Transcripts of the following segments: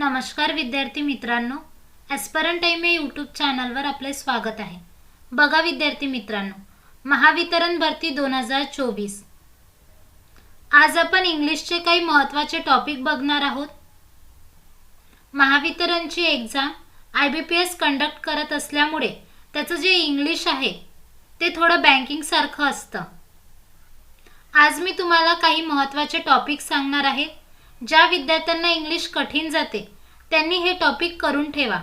नमस्कार विद्यार्थी मित्रांनो ॲस्परन टाईम या यूट्यूब चॅनलवर आपले स्वागत आहे. बघा विद्यार्थी मित्रांनो महावितरण भरती दोन हजार चोवीस. आज आपण इंग्लिशचे काही महत्त्वाचे टॉपिक बघणार आहोत. महावितरणची exam I B P S conduct करत असल्यामुळे त्याचं जे इंग्लिश आहे ते थोडं बँकिंगसारखं असतं. आज मी तुम्हाला काही महत्त्वाचे टॉपिक सांगणार आहे ज्या विद्यार्थ्यांना इंग्लिश कठीण जाते त्यांनी हे टॉपिक करून ठेवा.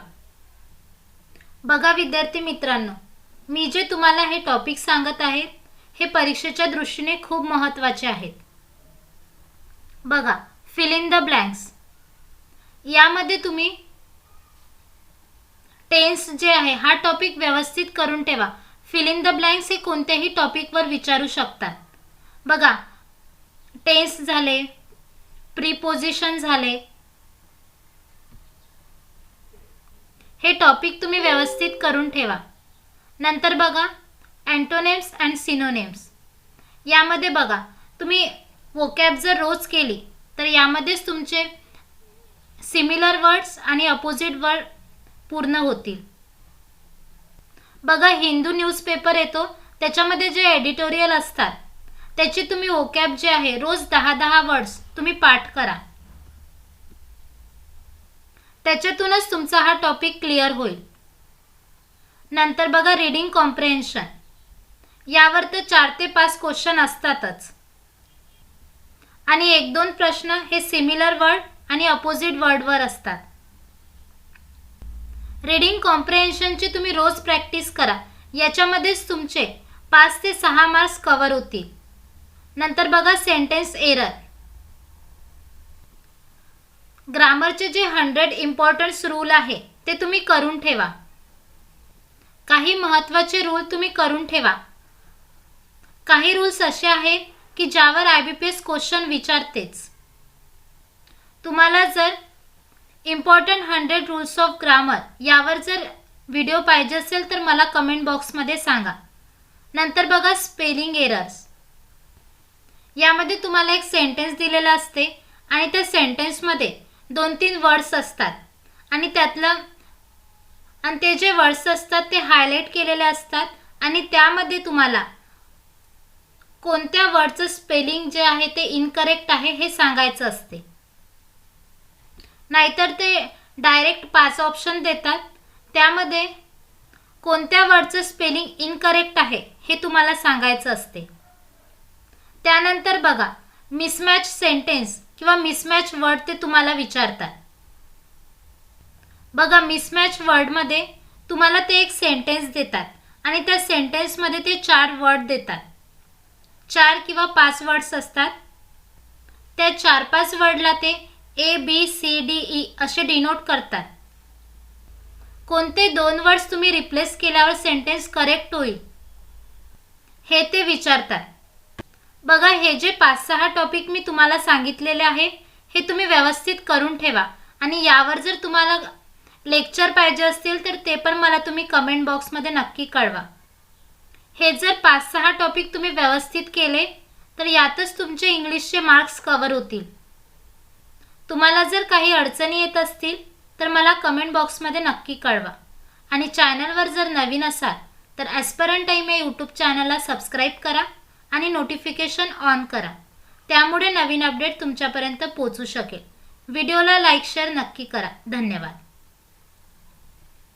बघा विद्यार्थी मित्रांनो मी जे तुम्हाला हे टॉपिक सांगत आहे हे परीक्षेच्या दृष्टीने खूप महत्त्वाचे आहेत. बघा फिल इन द ब्लँक्स यामध्ये तुम्ही टेन्स जे आहे हा टॉपिक व्यवस्थित करून ठेवा. फिल इन द ब्लँक्स हे कोणत्याही टॉपिकवर विचारू शकतात. बघा टेन्स झाले प्रीपोजिशन झाले हे टॉपिक तुम्ही व्यवस्थित करून ठेवा. नंतर बघा अँटोनेम्स अँड सिनोनेम्स यामध्ये बघा तुम्ही वोकॅब जर रोज केली तर यामध्येच तुमचे सिमिलर वर्ड्स आणि अपोजिट वर्ड पूर्ण होतील. बघा हिंदू न्यूजपेपर येतो त्याच्यामध्ये जे एडिटोरियल असतात त्याची तुम्ही ओकॅब जे आहे रोज दहा दहा वर्ड्स तुम्ही पाठ करा. त्याच्यातूनच तुमचा हा टॉपिक क्लिअर होईल. नंतर बघा रीडिंग कॉम्प्रेन्शन यावर तर चार ते पाच क्वेश्चन असतातच. आणि एक दोन प्रश्न हे सिमिलर वर्ड आणि अपोजिट वर्डवर असतात. रीडिंग कॉम्प्रेन्शनची तुम्ही रोज प्रॅक्टिस करा. याच्यामध्येच तुमचे पाच ते सहा मार्क्स कवर होतील. नंतर बघा सेंटेन्स एरर ग्रामरचे जे हंड्रेड इम्पॉर्टन्स रूल आहे ते तुम्ही करून ठेवा. काही महत्त्वाचे रूल तुम्ही करून ठेवा. काही रूल्स असे आहेत की ज्यावर I B P S question विचारतेच. तुम्हाला जर important hundred rules of grammar यावर जर व्हिडिओ पाहिजे असेल तर मला कमेंट बॉक्समध्ये सांगा. नंतर बघा स्पेलिंग एरर्स यामध्ये तुम्हाला एक सेंटेन्स दिलेला असते आणि त्या सेंटेन्समध्ये दोन तीन वर्ड्स असतात. आणि त्यातलं आणि ते जे वर्ड्स असतात ते हायलाईट केलेले असतात. आणि त्यामध्ये तुम्हाला कोणत्या वर्डचं स्पेलिंग जे आहे ते इनकरेक्ट आहे हे सांगायचं असते. नाहीतर ते डायरेक्ट पाच ऑप्शन देतात. त्यामध्ये कोणत्या वर्डचं स्पेलिंग इनकरेक्ट आहे हे तुम्हाला सांगायचं असते. त्यानंतर बघा मिसमॅच सेंटेन्स किंवा मिसमॅच वर्ड ते तुम्हाला विचारतात. बघा मिसमॅच वर्डमध्ये तुम्हाला ते एक सेंटेन्स देतात आणि त्या सेंटेन्समध्ये ते चार वर्ड देतात. चार किंवा पाच वर्ड्स असतात. त्या चार पाच वर्डला ते A B C D E असे डिनोट करतात. कोणते दोन वर्ड्स तुम्ही रिप्लेस केल्यावर सेंटेन्स करेक्ट होईल हे ते विचारतात. बघा हे जे पाच सहा टॉपिक मी तुम्हाला सांगितलेले आहे हे तुम्ही व्यवस्थित करून ठेवा. आणि यावर जर तुम्हाला लेक्चर पाहिजे असतील तर ते पण मला तुम्ही कमेंट बॉक्समध्ये नक्की कळवा. हे जर पाच सहा टॉपिक तुम्ही व्यवस्थित केले तर यातच तुमचे इंग्लिशचे मार्क्स कवर होतील. तुम्हाला जर काही अडचणी येत असतील तर मला कमेंट बॉक्समध्ये नक्की कळवा. आणि चॅनलवर जर नवीन असाल तर ॲस्परन टाईम या यूट्यूब चॅनलला सबस्क्राईब करा. आणि नोटिफिकेशन ऑन करा. त्यामुळे नवीन अपडेट तुमच्यापर्यंत पोचू शकेल. व्हिडिओला लाईक शेअर नक्की करा. धन्यवाद.